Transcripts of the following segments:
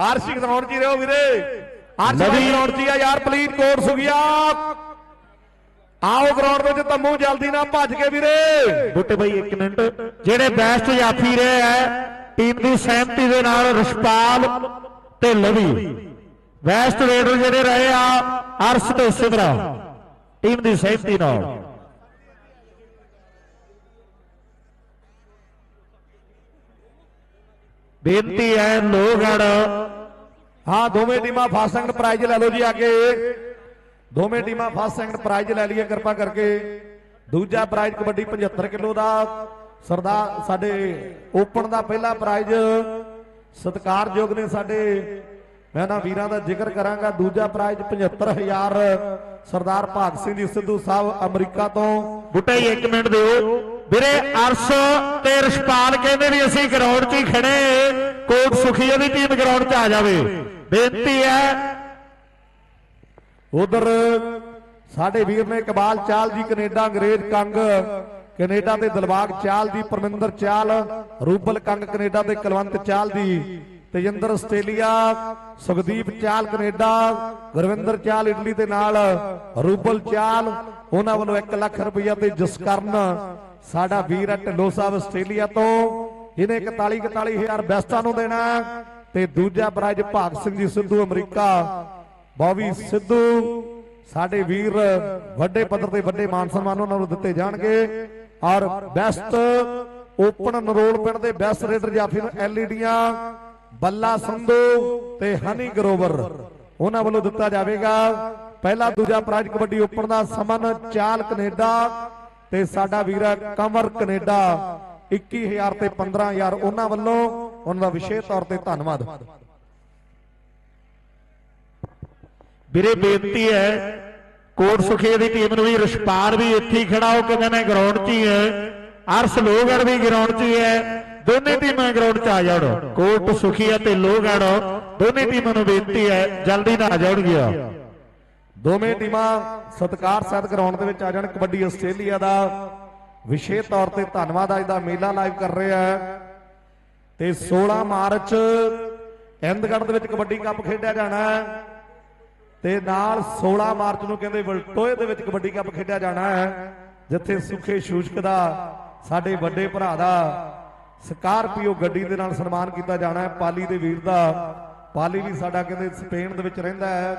Arshi ground 'ਚ ਰਹੋ ਵੀਰੇ। ਨਵੀਂ- ਗਰਾਊਂਡ 'ਚ ਆ ਯਾਰ ਪਲੀਜ਼ ਕੋਟ ਸੁਗਿਆ। ਆਓ ਗਰਾਊਂਡ ਵਿੱਚ ਤੰਮੂ ਜਲਦੀ ਨਾਲ ਭੱਜ ਕੇ ਵੀਰੇ। ਬੁੱਟੇ ਬਾਈ 1 ਮਿੰਟ। ਜਿਹੜੇ ਬੈਸਟ ਜਾਫੀ ਰਹੇ ਹੈ ਟੀਮ ਦੀ ਸਹਿਮਤੀ ਦੇ ਨਾਲ ਰਸ਼ਪਾਲ ਤੇ ਲਵੀ। ਬੈਸਟ ਰੇਡਰ ਜਿਹੜੇ ਰਹੇ ਆ ਅਰਸ਼ ਤੇ ਸਿਮਰਾ। ਟੀਮ ਦੀ ਸਹਿਮਤੀ ਨਾਲ। ਬੇਨਤੀ ਹੈ ਲੋਹਗੜ ਹਾਂ, ਦੋਵੇਂ ਟੀਮਾਂ ਫਸਟ ਸੈਕੰਡ ਪ੍ਰਾਈਜ਼ ਲੈ ਲਓ ਜੀ ਅੱਗੇ। ਦੋਵੇਂ ਟੀਮਾਂ ਫਸਟ ਸੈਕੰਡ ਪ੍ਰਾਈਜ਼ ਲੈ ਲਈਏ, ਕਿਰਪਾ ਕਰਕੇ। ਦੂਜਾ ਪ੍ਰਾਈਜ਼ ਕਬੱਡੀ 75 ਕਿਲੋ ਦਾ। ਸਰਦਾਰ ਸਾਡੇ ਓਪਨ ਦਾ ਪਹਿਲਾ ਪ੍ਰਾਈਜ਼ ਸਤਿਕਾਰਯੋਗ ਨੇ ਸਾਡੇ। ਮੈਂ ਨਾ ਵੀਰਾਂ ਦਾ ਜ਼ਿਕਰ ਕਰਾਂਗਾ, ਦੂਜਾ ਪ੍ਰਾਈਜ਼ 75000 ਸਰਦਾਰ ਭਗਤ ਸਿੰਘ ਜੀ ਸਿੱਧੂ ਸਾਹਿਬ ਅਮਰੀਕਾ ਤੋਂ। ਬੁੱਟਾ ਜੀ 1 ਮਿੰਟ ਦਿਓ। ਵੀਰੇ, ਅਰਸ਼ ਤੇ ਰਸ਼ਪਾਲ ਕਹਿੰਦੇ ਵੀ ਅਸੀਂ ਗਰਾਊਂਡ 'ਚ ਹੀ ਖੜੇ ਕੋਟ ਸੁਖੀਆ ਦੀ ਟੀਮ ਗਰਾਊਂਡ 'ਚ ਆ ਜਾਵੇ। ਬੇਨਤੀ ਹੈ, ਉਧਰ ਸਾਡੇ ਵੀਰ ਨੇ ਇਕਬਾਲ ਚਾਲ ਜੀ, ਕੈਨੇਡਾ ਅੰਗਰੇਜ਼ ਕੰਗ, ਕੈਨੇਡਾ ਤੇ ਦਿਲਬਾਗ ਚਾਲ ਦੀ, ਪਰਮਿੰਦਰ ਚਾਲ ਰੂਬਲ ਕੰਗ ਕੈਨੇਡਾ ਤੇ ਕੁਲਵੰਤ ਚਾਲ ਦੀ। ਤੇਜਿੰਦਰ ਆਸਟ੍ਰੇਲੀਆ, ਸੁਖਦੀਪ ਚਾਲ ਕੈਨੇਡਾ, ਗੁਰਵਿੰਦਰ ਚਾਲ ਇਟਲੀ ਦੇ ਨਾਲ, ਰੂਬਲ ਚਾਲ, ਉਹਨਾਂ ਵੱਲੋਂ 1 ਲੱਖ ਰੁਪਈਆ ਤੇ ਜਸਕਰਨ ਸਾਡਾ ਵੀਰ ਹੈ ਢਿੱਲੋਂ ਸਾਹਿਬ ਆਸਟ੍ਰੇਲੀਆ ਤੋਂ। ਇਹਨੇ 41 41000 ਬੈਸਟਾਂ ਨੂੰ ਦੇਣਾ ਤੇ ਦੂਜਾ ਪ੍ਰਾਈਜ਼ ਭਾਗ ਸਿੰਘ ਜੀ ਸਿੱਧੂ, ਅਮਰੀਕਾ। ਬੌਬੀ ਸਿੱਧੂ, ਸਾਡੇ ਵੀਰ ਵੱਡੇ ਪੱਧਰ ਤੇ ਵੱਡੇ ਮਾਨ ਸਨਮਾਨ ਉਹਨਾਂ ਨੂੰ ਦਿੱਤੇ ਜਾਣਗੇ। ਔਰ ਬੈਸਟ ਓਪਨ ਨਰੋਲ ਪਿੰਡ ਦੇ ਬੈਸਟ ਰੇਡਰ ਜਾਫੀ ਨੂੰ ਐਲਈਡੀਆਂ ਬੱਲਾ ਸੰਧੂ ਤੇ ਹਨੀ ਗਰੋਵਰ। ਉਹਨਾਂ ਵੱਲੋਂ ਦਿੱਤਾ ਜਾਵੇਗਾ। ਪਹਿਲਾ ਦੂਜਾ ਪ੍ਰਾਈਜ਼ ਕਬੱਡੀ ਓਪਨ ਦਾ ਸਮਨ ਚਾਲ ਕੈਨੇਡਾ ਤੇ ਸਾਡਾ ਵੀਰ ਕਮਰ ਕੈਨੇਡਾ 21000 ਤੇ 15000 ਉਹਨਾਂ ਵੱਲੋਂ। ਉਹਨਾਂ ਦਾ ਵਿਸ਼ੇਸ਼ ਤੌਰ ਤੇ ਧੰਨਵਾਦ। ਵੀਰੇ, ਬੇਨਤੀ ਹੈ, ਕੋਟ ਸੁਖੀਆ ਦੀ ਟੀਮ ਨੂੰ ਵੀ ਰਸ਼ਪਾਰ ਵੀ ਇੱਥੇ ਹੀ ਖੜਾ ਹੋ ਕੇ ਮੈਂ ਗਰਾਊਂਡ 'ਚ ਹੀ ਹੈ। ਅਰਸ਼ ਲੋਹਗੜ ਵੀ ਗਰਾਊਂਡ 'ਚ ਹੀ ਹੈ। ਦੋਨੇ ਟੀਮਾਂ ਗਰਾਊਂਡ 'ਚ ਆ ਜਾਣ ਕੋਟ ਸੁਖੀਆ ਤੇ ਲੋਹਗੜ ਦੋਨੇ ਟੀਮਾਂ ਨੂੰ ਬੇਨਤੀ ਹੈ, ਜਲਦੀ ਨਾਲ ਆ ਜਾਣਗੀਆਂ ਦੋਵੇਂ ਟੀਮਾਂ ਸਤਕਾਰ ਸਹਿਤ ਗਰਾਊਂਡ ਦੇ ਵਿੱਚ ਆ ਜਾਣ। ਕਬੱਡੀ ਆਸਟ੍ਰੇਲੀਆ ਦਾ ਵਿਸ਼ੇਸ਼ ਤੌਰ ਤੇ ਧੰਨਵਾਦ ਅੱਜ ਦਾ ਮੇਲਾ ਲਾਈਵ ਕਰ ਰਿਹਾ ਹੈ। ਤੇ 16 ਮਾਰਚ ਇੰਦਗੜ੍ਹ ਦੇ ਵਿੱਚ ਕਬੱਡੀ ਕੱਪ ਖੇਡਿਆ ਜਾਣਾ ਹੈ। ਤੇ ਨਾਲ 16 ਮਾਰਚ ਨੂੰ ਕਹਿੰਦੇ ਵਲਟੋਏ ਦੇ ਵਿੱਚ ਕਬੱਡੀ ਕੱਪ ਖੇਡਿਆ ਜਾਣਾ ਹੈ। ਜਿੱਥੇ ਸੁਖੇ ਸ਼ੂਸ਼ਕ ਦਾ ਸਾਡੇ ਵੱਡੇ ਭਰਾ ਦਾ ਸਕਾਰਪੀਓ ਗੱਡੀ ਦੇ ਨਾਲ ਸਨਮਾਨ ਕੀਤਾ ਜਾਣਾ ਹੈ। ਪਾਲੀ ਦੇ ਵੀਰ ਦਾ। ਪਾਲੀ ਵੀ ਸਾਡਾ ਕਹਿੰਦੇ ਸਪੇਨ ਦੇ ਵਿੱਚ ਰਹਿੰਦਾ ਹੈ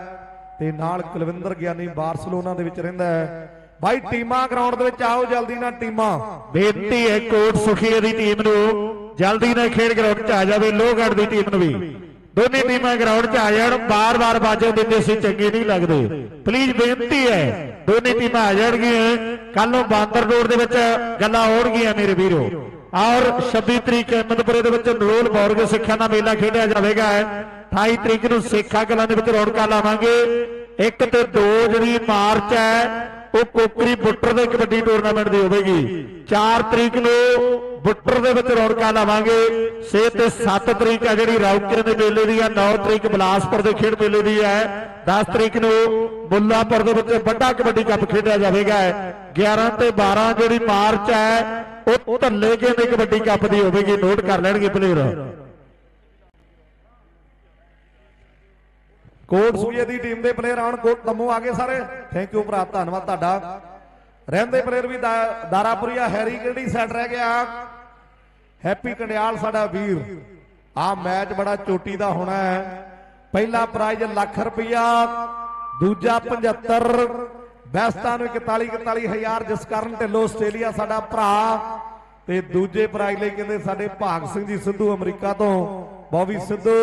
ਤੇ ਨਾਲ ਕੁਲਵਿੰਦਰ ਗਿਆਨੀ ਬਾਰਸਲੋਨਾ ਦੇ ਵਿੱਚ ਰਹਿੰਦਾ ਹੈ। ਬਾਈ, ਟੀਮਾਂ ਗਰਾਊਂਡ ਦੇ ਵਿੱਚ ਆਓ, ਜਲਦੀ ਨਾਲ ਟੀਮਾਂ। ਬੇਨਤੀ ਹੈ, ਕੋਟ ਸੁਖੀਆ ਦੀ ਟੀਮ ਨੂੰ। ਜਲਦੀ ਨਾਲ ਖੇਡ ਗਰਾਊਂਡ 'ਚ ਆ ਜਾਵੇ ਲੋਹਗੜ ਦੀ ਟੀਮ ਨੂੰ ਵੀ। ਦੋਨੇ ਟੀਮਾਂ ਗਰਾਊਂਡ 'ਚ ਆ ਜਾਣ, ਬਾਰ-ਬਾਰ ਬਾਜੋ ਦਿੰਦੇ ਸੀ, ਚੰਗੇ ਨਹੀਂ ਲੱਗਦੇ। ਪਲੀਜ਼ ਬੇਨਤੀ ਹੈ, ਦੋਨੇ ਟੀਮਾਂ ਆ ਜਾਣਗੀਆਂ। ਕੱਲ ਨੂੰ ਬਾਂਦਰ ਰੋਡ ਦੇ ਵਿੱਚ ਗੱਲਾਂ ਹੋਣਗੀਆਂ, ਮੇਰੇ ਵੀਰੋ। ਔਰ 26 ਤਰੀਕ ਅਹਿਮਦਪੁਰੇ ਦੇ ਵਿੱਚ ਨਰੋਲ ਬੌਰਗ ਸਿੱਖਾਂ ਦਾ ਮੇਲਾ ਖੇਡਿਆ ਜਾਵੇਗਾ। 28 ਤਰੀਕ ਨੂੰ ਸੇਖਾ ਕਲਾਂ ਦੇ ਵਿੱਚ ਰੌਣਕਾਂ ਲਾਵਾਂਗੇ। 1 ਤੇ 2 ਜਿਹੜੀ ਮਾਰਚ ਹੈ, ਉਹ ਕੋਕਰੀ ਬੁੱਟਰ ਦੇ ਕਬੱਡੀ ਟੂਰਨਾਮੈਂਟ ਦੀ ਹੋਵੇਗੀ। 4 ਤਰੀਕ ਨੂੰ ਬੁੱਟਰ ਦੇ ਵਿੱਚ ਰੌਣਕਾਂ ਲਾਵਾਂਗੇ। 6 ਤੇ 7 ਤਰੀਕ ਹੈ ਜਿਹੜੀ ਰੌਕੇ ਦੇ ਮੇਲੇ ਦੀ ਹੈ 9 ਤਰੀਕ ਬਲਾਸਪੁਰ ਦੇ ਖੇਡ ਮੇਲੇ ਦੀ ਹੈ। 10 ਤਰੀਕ ਨੂੰ ਬੁੱਲਾਪੁਰ ਦੇ ਵਿੱਚ ਵੱਡਾ ਕਬੱਡੀ ਕੱਪ ਖੇਡਿਆ ਜਾਵੇਗਾ। 11 ਤੇ 12 ਜਿਹੜੀ ਮਾਰਚ ਹੈ, ਉਹ ਧੱਲੇ ਕੇ ਦੇ ਕਬੱਡੀ ਕੱਪ ਦੀ ਹੋਵੇਗੀ। ਨੋਟ ਕਰ ਲੈਣਗੇ ਪਲੇਅਰ ਕੋਟ ਸੂਏ ਦੀ ਟੀਮ ਦੇ ਪਲੇਅਰ ਆਉਣ। ਕੋਟ ਤੰਮੂ ਆ ਗਏ ਸਾਰੇ। ਥੈਂਕ ਯੂ ਭਰਾ, ਧੰਨਵਾਦ ਤੁਹਾਡਾ। ਰਹਿੰਦੇ ਪਲੇਅਰ ਵੀ ਦਾ- ਦਾਰਾਪੁਰੀਆ, ਹੈਰੀ ਕਿਹੜੀ ਸਾਈਡ ਰਹਿ ਗਿਆ? ਹੈਪੀ ਕੰਡਿਆਲ ਸਾਡਾ ਵੀਰ। ਆ ਮੈਚ ਬੜਾ ਚੋਟੀ ਦਾ ਹੋਣਾ ਹੈ। ਪਹਿਲਾ ਪ੍ਰਾਈਜ਼ ਲੱਖ ਰੁਪਇਆ ਦੂਜਾ 75 ਬੈਸਟਾਂ ਨੂੰ 41 41000 ਜਸਕਰਨ ਢਿੱਲੋਂ ਆਸਟ੍ਰੇਲੀਆ ਸਾਡਾ ਭਰਾ। ਤੇ ਦੂਜੇ ਪ੍ਰਾਈਜ਼ ਲਈ ਕਹਿੰਦੇ ਸਾਡੇ ਭਾਗ ਸਿੰਘ ਜੀ ਸਿੱਧੂ ਅਮਰੀਕਾ ਤੋਂ। ਬੌਬੀ ਸਿੱਧੂ,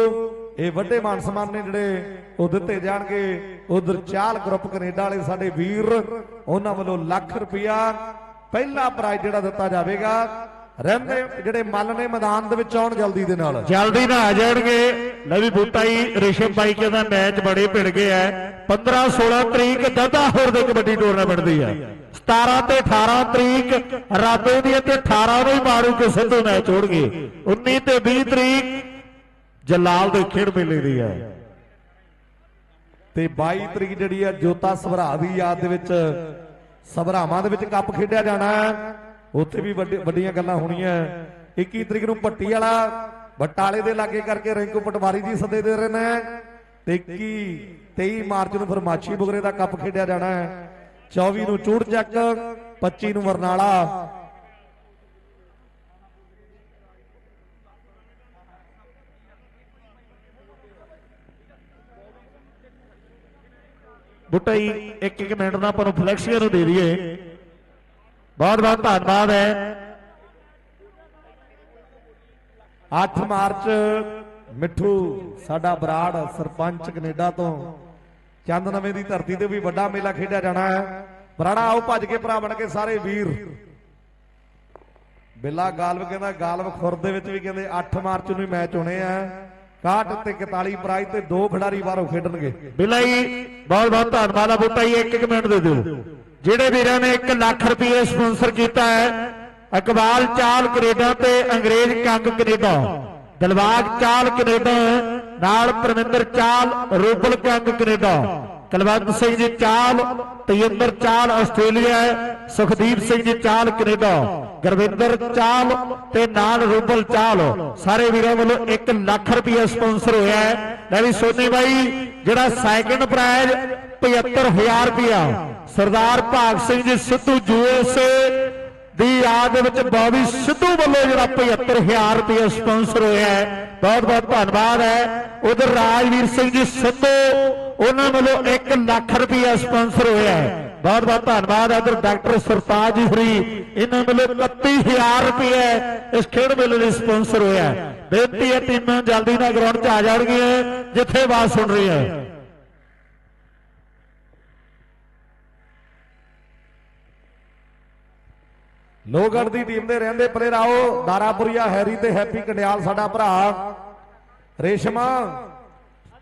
ਇਹ ਵੱਡੇ ਮਾਨ ਸਨਮਾਨ ਨੇ ਜਿਹੜੇ ਉਹ ਦਿੱਤੇ ਜਾਣਗੇ। ਉਧਰ ਚਾਲ ਗਰੁੱਪ ਕੈਨੇਡਾ ਵਾਲੇ ਸਾਡੇ ਵੀਰ, ਉਹਨਾਂ ਵੱਲੋਂ ਲੱਖ ਰੁਪਇਆ ਪਹਿਲਾ ਪ੍ਰਾਈਜ਼ ਜਿਹੜਾ ਦਿੱਤਾ ਜਾਵੇਗਾ ਰਹਿੰਦੇ ਜਿਹੜੇ ਮੱਲ ਨੇ ਮੈਦਾਨ ਦੇ ਵਿੱਚ ਆਉਣ ਜਲਦੀ ਦੇ ਨਾਲ। ਜਲਦੀ ਨਾਲ ਆ ਜਾਣਗੇ। ਲਵੀ ਬੂਟਾ ਜੀ ਰਿਸ਼ਵ ਬਾਈ ਕਹਿੰਦਾ ਮੈਚ ਬੜੇ ਭਿੜ ਗਏ ਐ 15 16 ਤਰੀਕ ਦਦਾ ਹੋਰ ਦੇ ਕਬੱਡੀ ਟੂਰਨਾਮੈਂਟ ਦੀ ਹੈ 17 ਤੇ 18 ਤਰੀਕ ਰਾਬੇ ਦੀ ਤੇ 18 ਨੂੰ ਹੀ ਮਾਰੂ ਕੇ ਸਿੱਧੂ ਮੈਚ ਹੋਣਗੇ। 19 ਤੇ 20 ਤਰੀਕ ਜਲਾਲ ਦੇ ਖੇਡ ਮੇਲੇ ਦੀ ਹੈ ਤੇ 22 ਤਰੀਕ ਜਿਹੜੀ ਹੈ ਜੋਤਾ ਸਭਰਾ ਦੀ ਯਾਦ ਦੇ ਵਿੱਚ ਸਭਰਾਵਾਂ ਦੇ ਵਿੱਚ ਕੱਪ ਖੇਡਿਆ ਜਾਣਾ। ਹੈ ਉੱਥੇ ਵੀ ਵੱਡੇ- ਵੱਡੀਆਂ ਗੱਲਾਂ ਹੋਣੀਆਂ। 21 ਤਰੀਕ ਨੂੰ ਭੱਟੀ ਵਾਲਾ ਬਟਾਲੇ ਦੇ ਲਾਗੇ ਕਰਕੇ ਰਿੰਕੂ ਪਟਵਾਰੀ ਜੀ ਸੱਦੇ ਦੇ ਰਹੇ ਨੇ। ਤੇ 21 23 ਮਾਰਚ ਨੂੰ ਫਿਰ ਮਾਛੀ ਬੁਗਰੇ ਦਾ ਕੱਪ ਖੇਡਿਆ ਜਾਣਾ ਹੈ। 24 ਨੂੰ ਚੂੜ ਚੱਕ 25 ਨੂੰ ਵਰਨਾਲਾ। ਬੁੱਟਾ ਇੱਕ ਇੱਕ ਮਿੰਟ ਦਾ ਆਪਾਂ ਨੂੰ ਫਲੈਕਸੀਆਂ ਨੂੰ ਦੇ ਦਈਏ। ਬਹੁਤ ਬਹੁਤ ਧੰਨਵਾਦ ਹੈ। 8 ਮਾਰਚ ਮਿੱਠੂ, ਸਾਡਾ ਬਰਾੜ ਸਰਪੰਚ ਕੈਨੇਡਾ ਤੋਂ। ਚੰਦ ਨਵੇਂ ਦੀ ਧਰਤੀ ਤੇ ਵੀ ਵੱਡਾ ਮੇਲਾ ਖੇਡਿਆ ਜਾਣਾ ਹੈ। ਬਰਾੜਾ, ਆਓ ਭੱਜ ਕੇ ਭਰਾ ਬਣ ਕੇ ਸਾਰੇ ਵੀਰ। ਬਿੱਲਾ ਗਾਲਵ ਕਹਿੰਦਾ, ਗਾਲਵ ਖੁਰ ਦੇ ਵਿੱਚ ਵੀ ਕਹਿੰਦੇ 8 ਮਾਰਚ ਨੂੰ ਹੀ ਮੈਚ ਹੋਣੇ ਆ। 61 ਤੇ 41 ਪ੍ਰਾਈਜ਼ ਤੇ ਦੋ ਖਿਡਾਰੀ ਬਾਹਰੋਂ ਖੇਡਣਗੇ। ਬਿੱਲਾ ਜੀ, ਬਹੁਤ ਬਹੁਤ ਧੰਨਵਾਦ ਆ ਬੁੱਟਾ ਜੀ, ਇੱਕ ਇੱਕ ਮਿੰਟ ਦੇ ਦਿਓ। ਜਿਹੜੇ ਵੀਰਾਂ ਨੇ 1 ਲੱਖ ਰੁਪਏ ਸਪਾਂਸਰ ਕੀਤਾ ਹੈ, ਇਕਬਾਲ ਚਾਲ ਕੈਨੇਡਾ ਤੇ ਅੰਗਰੇਜ਼ ਕੰਗ ਕੈਨੇਡਾ। ਦਿਲਬਾਗ ਚਾਲ ਕੈਨੇਡਾ, ਨਾਲ ਪਰਮਿੰਦਰ ਚਾਲ ਰੂਬਲ ਕੰਗ ਕੈਨੇਡਾ। ਕੁਲਵੰਤ ਸਿੰਘ ਜੀ ਚਾਲ ਤੇਜਿੰਦਰ ਚਾਲ ਆਸਟ੍ਰੇਲੀਆ ਸੁਖਦੀਪ ਸਿੰਘ ਜੀ ਚਾਲ ਕੈਨੇਡਾ, ਗੁਰਵਿੰਦਰ ਚਾਲ ਤੇ ਨਾਲ ਰੂਬਲ ਚਾਲ। ਸਾਰੇ ਵੀਰਾਂ ਵੱਲੋਂ 1 ਲੱਖ ਰੁਪਏ ਸਪਾਂਸਰ ਹੋਇਆ ਹੈ। ਲੈ ਵੀ ਸੋਨੀ ਬਾਈ, ਜਿਹੜਾ ਸੈਕੰਡ ਪ੍ਰਾਈਜ਼ 75000 ਰੁਪਇਆ ਸਰਦਾਰ ਭਾਗ ਸਿੰਘ ਜੀ ਸਿੱਧੂ ਯੂਐਸਏ ਦੀ ਯਾਦ ਵਿੱਚ ਬੌਬੀ ਸਿੱਧੂ ਵੱਲੋਂ ਜਿਹੜਾ 75000 ਰੁਪਏ ਸਪਾਂਸਰ ਹੋਇਆ ਹੈ, ਬਹੁਤ ਬਹੁਤ ਧੰਨਵਾਦ ਹੈ। ਉਧਰ ਰਾਜਵੀਰ ਸਿੰਘ ਜੀ ਸਿੱਧੂ, ਉਹਨਾਂ ਵੱਲੋਂ 1 ਲੱਖ ਰੁਪਏ ਸਪਾਂਸਰ ਹੋਇਆ ਹੈ। ਬਹੁਤ ਬਹੁਤ ਧੰਨਵਾਦ ਹੈ। ਉਧਰ ਡਾਕਟਰ ਸਰਤਾਜ ਜੀ ਫਰੀ ਇਹਨਾਂ ਵੱਲੋਂ 31000 ਰੁਪਏ ਇਸ ਖੇਡ ਮੇਲੇ ਲਈ ਸਪਾਂਸਰ ਹੋਇਆ ਹੈ। ਬੇਨਤੀ ਹੈ, ਟੀਮਾਂ ਜਲਦੀ ਨਾਲ ਗਰਾਊਂਡ 'ਚ ਆ ਜਾਣਗੀਆਂ, ਜਿੱਥੇ ਆਵਾਜ਼ ਸੁਣ ਰਹੀ ਹੈ ਲੋਹਗੜ੍ਹ ਦੀ ਟੀਮ ਦੇ ਰਹਿੰਦੇ ਪਲੇਅਰ ਆਓ, ਦਾਰਾਪੁਰੀਆ ਹੈਰੀ ਤੇ ਹੈਪੀ ਕੰਡਿਆਲ ਸਾਡਾ ਭਰਾ। ਰੇਸ਼ਮਾ,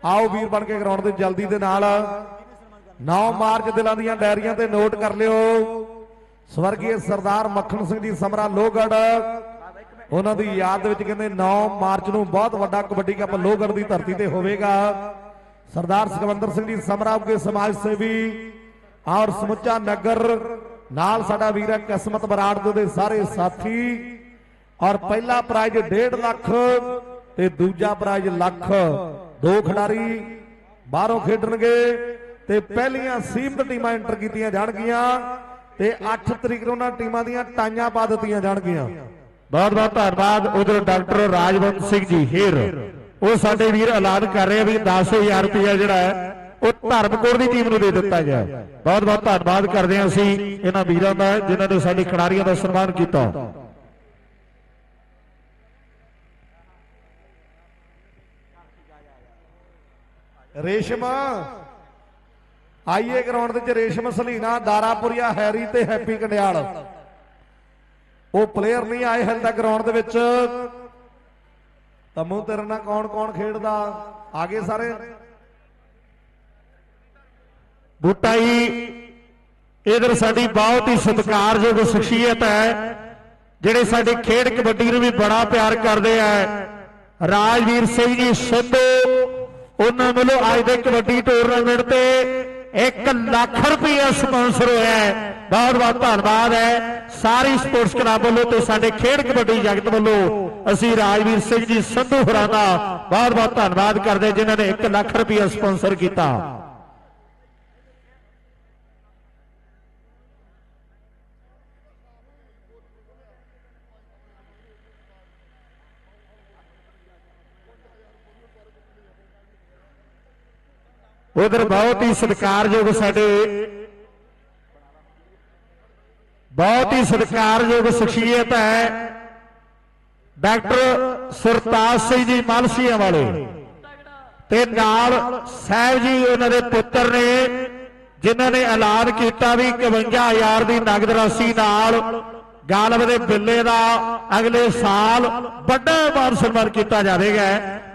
ਆਓ ਵੀਰ ਬਣ ਕੇ ਗਰਾਊਂਡ ਤੇ ਜਲਦੀ ਦੇ ਨਾਲ। 9 ਮਾਰਚ ਦਿਲਾਂ ਦੀਆਂ ਡਾਇਰੀਆਂ ਤੇ ਨੋਟ ਕਰ ਲਿਓ। ਸਵਰਗੀ ਸਰਦਾਰ ਮੱਖਣ ਸਿੰਘ ਜੀ ਸਮਰਾ ਲੋਹਗੜ੍ਹ। ਉਹਨਾਂ ਦੀ ਯਾਦ ਵਿੱਚ ਕਹਿੰਦੇ 9 ਮਾਰਚ ਨੂੰ ਬਹੁਤ ਵੱਡਾ ਕਬੱਡੀ ਕੱਪ ਲੋਹਗੜ੍ਹ ਦੀ ਧਰਤੀ ਤੇ ਹੋਵੇਗਾ। ਸਰਦਾਰ ਸੁਖਵੰਦਰ ਸਿੰਘ ਜੀ ਸਮਰਾ ਉਗੇ ਸਮਾਜ ਸੇਵੀ। ਔਰ ਸਮੁੱਚਾ ਨਗਰ। ਨਾਲ ਸਾਡਾ ਵੀਰ ਹੈ ਕਿਸਮਤ ਬਰਾੜ ਦੇ ਉਹਦੇ ਸਾਰੇ ਸਾਥੀ। ਔਰ ਪਹਿਲਾ ਪ੍ਰਾਈਜ਼ 1.5 ਲੱਖ ਤੇ ਦੂਜਾ ਪ੍ਰਾਈਜ਼ ਲੱਖ। ਦੋ ਖਿਡਾਰੀ ਬਾਹਰੋਂ ਖੇਡਣਗੇ ਤੇ ਪਹਿਲੀਆਂ ਸੀਮਤ ਟੀਮਾਂ ਐਂਟਰ ਕੀਤੀਆਂ ਜਾਣਗੀਆਂ ਤੇ 8 ਤਰੀਕ ਨੂੰ ਉਹਨਾਂ ਟੀਮਾਂ ਦੀਆਂ ਟਾਈਆਂ ਪਾ ਦਿੱਤੀਆਂ ਜਾਣਗੀਆਂ। ਬਹੁਤ ਬਹੁਤ ਧੰਨਵਾਦ। ਉਧਰ ਡਾਕਟਰ ਰਾਜਵੰਤ ਸਿੰਘ ਜੀ ਹੇਰ। ਉਹ ਸਾਡੇ ਵੀਰ ਐਲਾਨ ਕਰ ਰਹੇ ਆ ਵੀ 10000 ਰੁਪਇਆ ਜਿਹੜਾ ਹੈ ਉਹ ਧਰਮਕੋਟ ਦੀ ਟੀਮ ਨੂੰ ਦੇ ਦਿੱਤਾ ਗਿਆ। ਬਹੁਤ ਬਹੁਤ ਧੰਨਵਾਦ ਕਰਦੇ ਹਾਂ ਅਸੀਂ ਇਹਨਾਂ ਵੀਰਾਂ ਦਾ, ਜਿਨ੍ਹਾਂ ਨੇ ਸਾਡੇ ਖਿਡਾਰੀਆਂ ਦਾ ਸਨਮਾਨ ਕੀਤਾ। ਰੇਸ਼ਮ, ਆਈਏ ਗਰਾਊਂਡ ਦੇ ਵਿੱਚ ਰੇਸ਼ਮ, ਸਲੀਨਾ, ਦਾਰਾਪੁਰੀਆ, ਹੈਰੀ ਤੇ ਹੈਪੀ ਕੰਡਿਆਲ। ਉਹ ਪਲੇਅਰ ਨਹੀਂ ਆਏ ਹਲ ਤੱਕ ਗਰਾਊਂਡ ਦੇ ਵਿੱਚ। ਤਮੂ ਤੇਰੇ ਨਾਲ ਕੌਣ ਕੌਣ ਖੇਡਦਾ ਆਗੇ ਸਾਰੇ। ਬੂਟਾ ਜੀ ਇਧਰ ਸਾਡੀ ਬਹੁਤ ਹੀ ਸਤਿਕਾਰਯੋਗ ਸ਼ਖਸੀਅਤ ਹੈ, ਜਿਹੜੇ ਸਾਡੇ ਖੇਡ ਕਬੱਡੀ ਨੂੰ ਵੀ ਬੜਾ ਪਿਆਰ ਕਰਦੇ ਆ। ਰਾਜਵੀਰ ਸਿੰਘ ਜੀ ਸਿੱਧੂ, ਉਹਨਾਂ ਵੱਲੋਂ ਅੱਜ ਦੇ ਕਬੱਡੀ ਟੂਰਨਾਮੈਂਟ ਤੇ 1 ਲੱਖ ਰੁਪਏ ਸਪਾਂਸਰ ਹੋਇਆ ਹੈ। ਬਹੁਤ ਬਹੁਤ ਧੰਨਵਾਦ ਹੈ। ਸਾਰੀ ਸਪੋਰਟਸ ਕਲੱਬ ਵੱਲੋਂ ਤੇ ਸਾਡੇ ਖੇਡ ਕਬੱਡੀ ਜਗਤ ਵੱਲੋਂ ਅਸੀਂ ਰਾਜਵੀਰ ਸਿੰਘ ਜੀ ਸੰਧੂ ਹੋਰਾਂ ਦਾ ਬਹੁਤ ਬਹੁਤ ਧੰਨਵਾਦ ਕਰਦੇ ਜਿਨ੍ਹਾਂ ਨੇ 1 ਲੱਖ ਰੁਪਏ ਸਪਾਂਸਰ ਕੀਤਾ। ਉਧਰ ਬਹੁਤ ਹੀ ਸਤਿਕਾਰਯੋਗ ਸਾਡੇ ਬਹੁਤ ਹੀ ਸਤਿਕਾਰਯੋਗ ਸ਼ਖਸੀਅਤ ਹੈ ਡਾਕਟਰ ਸਰਤਾਜ ਸਿੰਘ ਜੀ ਮਾਲਸੀਆਂ ਵਾਲੇ। ਤੇ ਨਾਲ ਸਾਹਿਬ ਜੀ ਉਹਨਾਂ ਦੇ ਪੁੱਤਰ ਨੇ ਜਿਨ੍ਹਾਂ ਨੇ ਐਲਾਨ ਕੀਤਾ ਵੀ 51000 ਦੀ ਨਗਦ ਰਾਸ਼ੀ ਨਾਲ ਗਾਲਬ ਦੇ ਬਿੱਲੇ ਦਾ ਅਗਲੇ ਸਾਲ ਵੱਡਾ ਮਾਨ ਸਨਮਾਨ ਕੀਤਾ ਜਾਵੇਗਾ।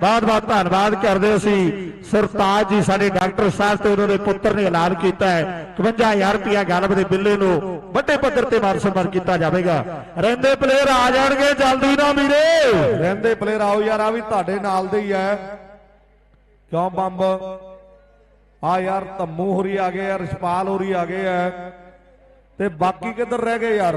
ਬਹੁਤ ਬਹੁਤ ਧੰਨਵਾਦ ਕਰਦੇ ਅਸੀਂ। ਸਰਤਾਜ ਜੀ ਸਾਡੇ ਡਾਕਟਰ ਸਾਹਿਬ ਤੇ ਉਹਨਾਂ ਦੇ ਪੁੱਤਰ ਨੇ ਐਲਾਨ ਕੀਤਾ ਹੈ। 51000 ਰੁਪਇਆ ਗਾਲਬ ਦੇ ਬਿੱਲੇ ਨੂੰ ਵੱਡੇ ਪੱਧਰ ਤੇ ਮਾਨ ਸਨਮਾਨ ਕੀਤਾ ਜਾਵੇਗਾ। ਰਹਿੰਦੇ ਪਲੇਅਰ ਆ ਜਾਣਗੇ ਜਲਦੀ ਨਾ ਵੀਰੇ। ਰਹਿੰਦੇ ਪਲੇਅਰ ਆਓ ਯਾਰ, ਆ ਵੀ ਤੁਹਾਡੇ ਨਾਲ ਦੇ ਹੀ ਹੈ। ਕਿਉਂ ਬੰਬ? ਆ ਯਾਰ ਧੰਮੂ ਹੋਰੀ ਆ ਗਏ ਯਾਰ ਰਸ਼ਪਾਲ ਹੋਰੀ ਆ ਗਏ ਐ ਤੇ ਬਾਕੀ ਕਿੱਧਰ ਰਹਿ ਗਏ ਯਾਰ?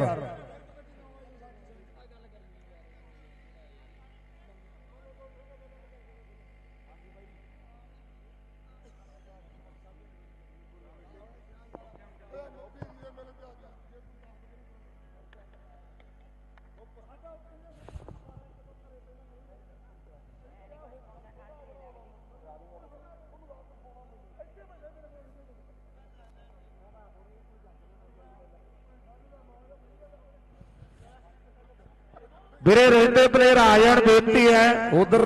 ਵੀਰੇ ਰਹਿੰਦੇ ਪਲੇਅਰ ਆ ਜਾਣ ਬੇਨਤੀ ਹੈ ਉਧਰ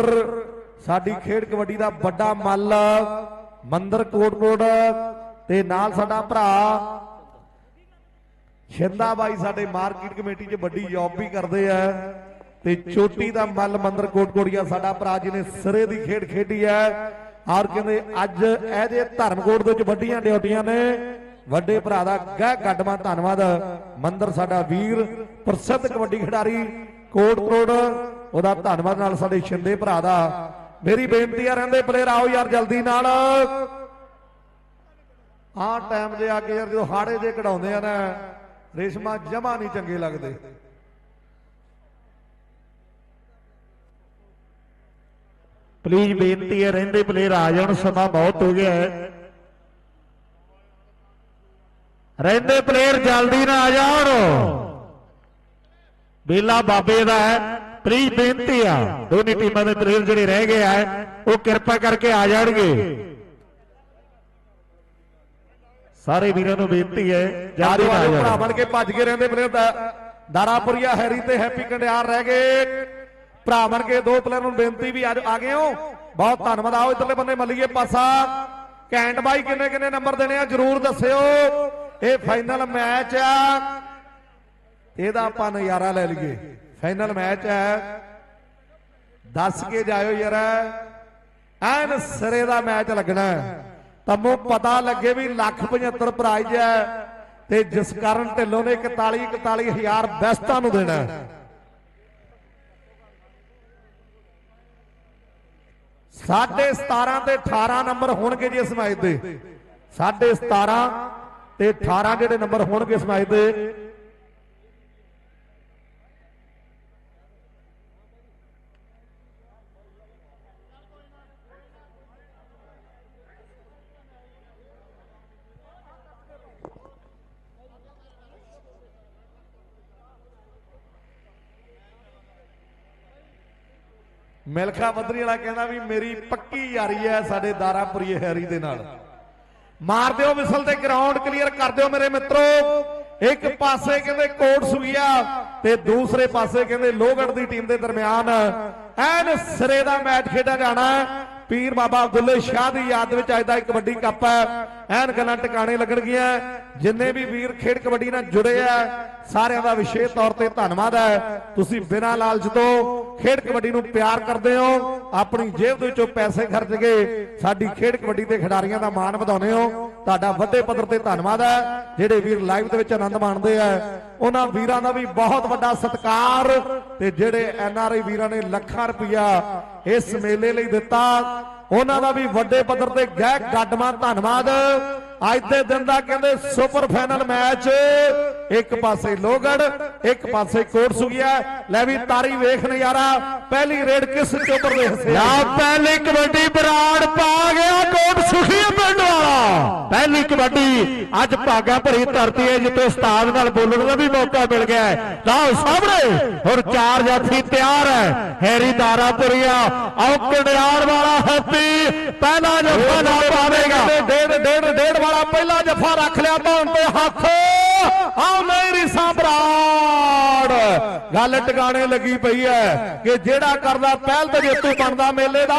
ਸਾਡੀ ਖੇਡ ਕਬੱਡੀ ਦਾ ਵੱਡਾ ਮੱਲ, ਮੰਦਰ ਕੋਟਕੋਟ ਤੇ ਨਾਲ ਸਾਡਾ ਭਰਾ ਸ਼ਿੰਦਾ ਬਾਈ ਸਾਡੇ ਮਾਰਕੀਟ ਕਮੇਟੀ 'ਚ ਵੱਡੀ ਜੌਬ ਵੀ ਕਰਦੇ ਆ ਤੇ ਚੋਟੀ ਦਾ ਮੱਲ ਮੰਦਰ ਕੋਟਕੋੜੀਆ ਸਾਡਾ ਭਰਾ ਜਿਹਨੇ ਸਿਰੇ ਦੀ ਖੇਡ ਖੇਡੀ ਹੈ ਔਰ ਕਹਿੰਦੇ ਅੱਜ ਇਹਦੇ ਧਰਮਕੋਟ ਦੇ ਵਿੱਚ ਵੱਡੀਆਂ ਡਿਊਟੀਆਂ ਨੇ। ਵੱਡੇ ਭਰਾ ਦਾ ਗਹਿ ਗੱਡਵਾ ਧੰਨਵਾਦ। ਮੰਦਰ ਸਾਡਾ ਵੀਰ ਪ੍ਰਸਿੱਧ ਕਬੱਡੀ ਖਿਡਾਰੀ ਕੋਟ ਕਰੋੜ ਉਹਦਾ ਧੰਨਵਾਦ ਨਾਲ ਸਾਡੇ ਛਿੰਦੇ ਭਰਾ ਦਾ। ਮੇਰੀ ਬੇਨਤੀ ਆ, ਰਹਿੰਦੇ ਪਲੇਅਰ ਆਓ ਯਾਰ, ਜਲਦੀ ਨਾਲ। ਆ ਟਾਈਮ ਦੇ ਅੱਗੇ ਯਾਰ, ਜਦੋਂ ਹਾੜੇ ਜੇ ਕਢਾਉਂਦੇ ਆ ਨਾ, ਰੇਸ਼ਮਾ ਜਮਾ ਨਹੀਂ ਚੰਗੇ ਲੱਗਦੇ। ਪਲੀਜ਼ ਬੇਨਤੀ ਹੈ, ਰਹਿੰਦੇ ਪਲੇਅਰ ਆ ਜਾਣ ਸਮਾਂ ਬਹੁਤ ਹੋ ਗਿਆ ਹੈ। ਰਹਿੰਦੇ ਪਲੇਅਰ ਜਲਦੀ ਨਾ ਆ ਜਾਣ ਬੇਲਾ ਬਾਬੇ ਦਾ ਹੈ। ਪਲੀਜ਼ ਬੇਨਤੀ ਆ। ਦੋਨੇ ਟੀਮਾਂ ਦੇ ਪਲੇਅਰ ਜਿਹੜੇ ਰਹਿ ਗਏ ਆ ਉਹ ਕਿਰਪਾ ਕਰਕੇ ਆ ਜਾਣਗੇ। ਸਾਰੇ ਵੀਰਾਂ ਨੂੰ ਬੇਨਤੀ ਹੈ ਜਲਦੀ ਆ ਭਰਾ ਬਣ ਕੇ ਭੱਜ ਕੇ ਰਹਿੰਦੇ ਪਲੇਅਰ ਦਾ ਦਾਰਾਪੁਰੀਆ ਹੈਰੀ ਤੇ ਹੈਪੀ ਕੰਡਿਆਰ ਰਹਿ ਗਏ। ਭਰਾ ਬਣ ਕੇ ਦੋ ਪਲੇਅਰ ਨੂੰ ਬੇਨਤੀ ਵੀ ਅੱਜ ਆ ਗਏ ਹੋ। ਬਹੁਤ ਧੰਨਵਾਦ। ਆਓ ਇਧਰਲੇ ਬੰਨੇ ਮੱਲੀਏ ਪਾਸਾ। ਕੈਂਟ ਬਾਈ ਕਿੰਨੇ ਕਿੰਨੇ ਨੰਬਰ ਦੇਣੇ ਆ ਜਰੂਰ ਦੱਸਿਓ। ਇਹ ਫਾਈਨਲ ਮੈਚ ਆ। ਇਹਦਾ ਆਪਾਂ ਨਜ਼ਾਰਾ ਲੈ ਲਈਏ। ਫਾਈਨਲ ਮੈਚ ਹੈ। ਦੱਸ ਕੇ ਜਾਇਓ ਯਾਰ। ਐਨ ਸਿਰੇ ਦਾ ਮੈਚ ਲੱਗਣਾ ਹੈ। ਤੈਨੂੰ ਪਤਾ ਲੱਗੇ ਵੀ ਲੱਖ 75 ਪ੍ਰਾਈਜ਼ ਹੈ ਤੇ ਜਿਸ ਕਾਰਨ ਢਿੱਲੋਂ ਨੇ 41 41 ਹਜ਼ਾਰ ਬੈਸਟਾਂ ਨੂੰ ਦੇਣਾ ਹੈ। ਸਾਢੇ 17 ਤੇ 18 ਨੰਬਰ ਹੋਣਗੇ ਜੀ ਇਸ ਮੈਚ ਦੇ। ਸਾਢੇ 17 ਤੇ 18 ਜਿਹੜੇ ਨੰਬਰ ਹੋਣਗੇ ਇਸ ਮੈਚ ਦੇ। ਮਿਲਖਾ ਬੱਦਰੀ ਵਾਲਾ ਕਹਿੰਦਾ ਵੀ ਮੇਰੀ ਪੱਕੀ ਯਾਰੀ ਹੈ ਸਾਡੇ ਦਾਰਾਪੁਰੀ ਹੈਰੀ ਦੇ ਨਾਲ। ਮਾਰ ਦਿਓ ਵਿਸਲ ਤੇ ਗਰਾਊਂਡ ਕਲੀਅਰ ਕਰ ਦਿਓ ਮੇਰੇ ਮਿੱਤਰੋ। ਇੱਕ ਪਾਸੇ ਕਹਿੰਦੇ ਕੋਟ ਸੁਈਆ ਤੇ ਦੂਸਰੇ ਪਾਸੇ ਕਹਿੰਦੇ ਲੋਹਗੜ ਦੀ ਟੀਮ ਦੇ ਦਰਮਿਆਨ। ਐਨ ਸਿਰੇ ਦਾ ਮੈਚ ਖੇਡਿਆ ਜਾਣਾ ਪੀਰ ਬਾਬਾ ਅਬਦੁੱਲੇ ਸ਼ਾਹ ਦੀ ਯਾਦ ਵਿੱਚ ਅੱਜ ਦਾ ਇੱਕ ਕਬੱਡੀ ਕੱਪ ਹੈ। ਐਨ ਟਿਕਾਣੇ ਲੱਗਣਗੀਆਂ ਜਿੰਨੇ ਵੀ ਵੀਰ ਖੇਡ ਕਬੱਡੀ ਨਾਲ ਜੁੜੇ ਆ, ਸਾਰਿਆਂ ਦਾ ਵਿਸ਼ੇਸ਼ ਤੌਰ ਤੇ ਧੰਨਵਾਦ ਹੈ। ਤੁਸੀਂ ਬਿਨਾਂ ਲਾਲਚ ਤੋਂ ਖੇਡ ਕਬੱਡੀ ਨੂੰ ਪਿਆਰ ਕਰਦੇ ਹੋ। ਆਪਣੀ ਜੇਬ ਦੇ ਵਿੱਚੋਂ ਪੈਸੇ ਖਰਚ ਕੇ ਸਾਡੀ ਖੇਡ ਕਬੱਡੀ ਦੇ ਖਿਡਾਰੀਆਂ ਦਾ ਮਾਣ ਵਧਾਉਂਦੇ ਹੋ। ਤੁਹਾਡਾ ਵੱਡੇ ਪੱਧਰ ਤੇ ਧੰਨਵਾਦ ਹੈ। ਜਿਹੜੇ ਵੀਰ ਲਾਈਵ ਦੇ ਵਿੱਚ ਆਨੰਦ ਮਾਣਦੇ ਆ, ਉਹਨਾਂ ਵੀਰਾਂ ਦਾ ਵੀ ਬਹੁਤ ਵੱਡਾ ਸਤਿਕਾਰ ਤੇ ਜਿਹੜੇ ਐਨ ਆਰ ਆਈ ਵੀਰਾਂ ਨੇ ਲੱਖਾਂ ਰੁਪਇਆ ਇਸ ਮੇਲੇ ਲਈ ਦਿੱਤਾ। ਉਹਨਾਂ ਦਾ ਵੀ ਵੱਡੇ ਪੱਧਰ ਤੇ ਗਹਿ ਗੱਡਮਾ ਧੰਨਵਾਦ। ਅੱਜ ਦੇ ਦਿਨ ਦਾ ਕਹਿੰਦੇ ਸੁਪਰ ਫਾਈਨਲ ਮੈਚ। ਇੱਕ ਪਾਸੇ ਲੋਗੜ ਇੱਕ ਪਾਸੇ ਕੋਟ ਸੁਗਿਆ ਲੈ ਵੀ ਤਾਰੀ ਵੇਖ ਨਜ਼ਾਰਾ ਪਹਿਲੀ ਰੇਡ ਕਿਸ ਚੋਬਰ ਦੇ ਹਿੱਸੇ। ਲਾ ਪਹਿਲੀ ਕਬੱਡੀ ਬਰਾੜ ਪਾ ਗਿਆ ਕੋਟ ਸੁਖੀ ਪਿੰਡ ਵਾਲਾ। ਪਹਿਲੀ ਕਬੱਡੀ ਅੱਜ ਭਾਗਾ ਭਰੀ ਧਰਤੀ ਹੈ ਜਿੱਥੇ ਉਸਤਾਦ ਨਾਲ ਬੋਲਣ ਦਾ ਵੀ ਮੌਕਾ ਮਿਲ ਗਿਆ ਹੈ। ਲਓ ਸਾਹਮਣੇ ਹੁਣ ਚਾਰ ਜਾਫੀ ਤਿਆਰ ਹੈ। ਹੈਰੀ ਦਾਰਾਪੁਰੀਆ ਆਓ ਕੰਡਿਆਰ ਵਾਲਾ ਹੈਪੀ ਪਹਿਲਾ ਜੱਫਾ ਲਾ ਪਾਵੇਗਾ। ਡੇਢ ਡੇਢ ਪਹਿਲਾ ਜਫਾ ਰੱਖ ਲਿਆ ਧੌਣ ਤੇ ਹੱਥ। ਆਓ ਮੇਰੀ ਸਾਬਰਾੜ ਗੱਲ ਟਿਕਾਣੇ ਲੱਗੀ ਪਈ ਹੈ ਕਿ ਜਿਹੜਾ ਕਰਦਾ ਪਹਿਲ ਤੇ ਜੇਤੂ ਬਣਦਾ ਮੇਲੇ ਦਾ,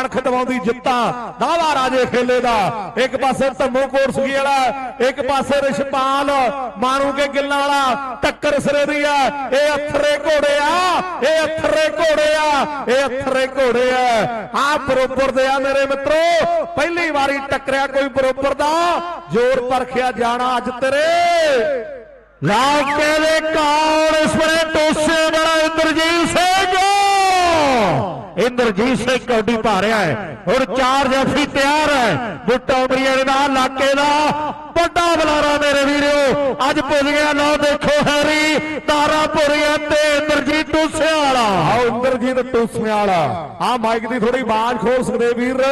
ਅਣਖ ਦਵਾਉਂਦੀ ਜਿੱਤਾਂ, ਦਾਵਾ ਰਾਜੇ ਖੇਲੇ ਦਾ। ਇੱਕ ਪਾਸੇ ਧੰਮੂ ਕੋਰਸਗੀ ਵਾਲਾ, ਇੱਕ ਪਾਸੇ ਰਿਸ਼ਪਾਲ ਮਾਰੂ ਕੇ ਗਿੱਲਾਂ ਵਾਲਾ, ਟੱਕਰ ਸਿਰੇ ਦੀ ਆ ਇਹ ਅਥਰੇ ਘੋੜੇ ਆ, ਇਹ ਅਥਰੇ ਘੋੜੇ ਆ, ਇਹ ਅਥਰੇ ਘੋੜੇ ਆ। ਆ ਬਰੋਬਰ ਦੇ ਆ ਮੇਰੇ ਮਿੱਤਰੋ, ਪਹਿਲੀ ਵਾਰੀ ਟੱਕਰਿਆ ਕੋਈ ਬਰੋਬਰ ਦਾ। ਜ਼ੋਰ ਪਰਖਿਆ ਜਾਣਾ ਅੱਜ ਤੇਰੇ। ਲਾਓ ਕਹਿੰਦੇ ਕੌਣ ਇਸ ਵੇਲੇ ਟੋਸੇ ਵਾਲਾ ਇੰਦਰਜੀਤ ਸਿੰਘ ਇੰਦਰਜੀਤ ਸਿੰਘ ਕੌਡੀ ਪਾ ਰਿਹਾ ਹੈ। ਹੁਣ ਚਾਰ ਜੈਫੀ ਤਿਆਰ ਹੈ। ਬੁੱਟਾ ਉਮਰੀਆ ਦੇ ਨਾਲ ਇਲਾਕੇ ਦਾ। ਵੱਡਾ ਬੁਲਾਰਾ ਮੇਰੇ ਵੀਰੋ। ਅੱਜ ਪੁੱਜ ਗਿਆ, ਲਓ ਦੇਖੋ ਹੈਰੀ। ਤਾਰਾਪੁਰੀਆ ਤੇ ਇੰਦਰਜੀਤ ਟੋਸੇ ਵਾਲਾ। ਆਓ ਇੰਦਰਜੀਤ ਟੂਸਮੇ ਵਾਲਾ। ਆ ਮਾਈਕ ਦੀ ਥੋੜੀ ਆਵਾਜ਼ ਖੋਲ ਸਕਦੇ ਵੀਰ।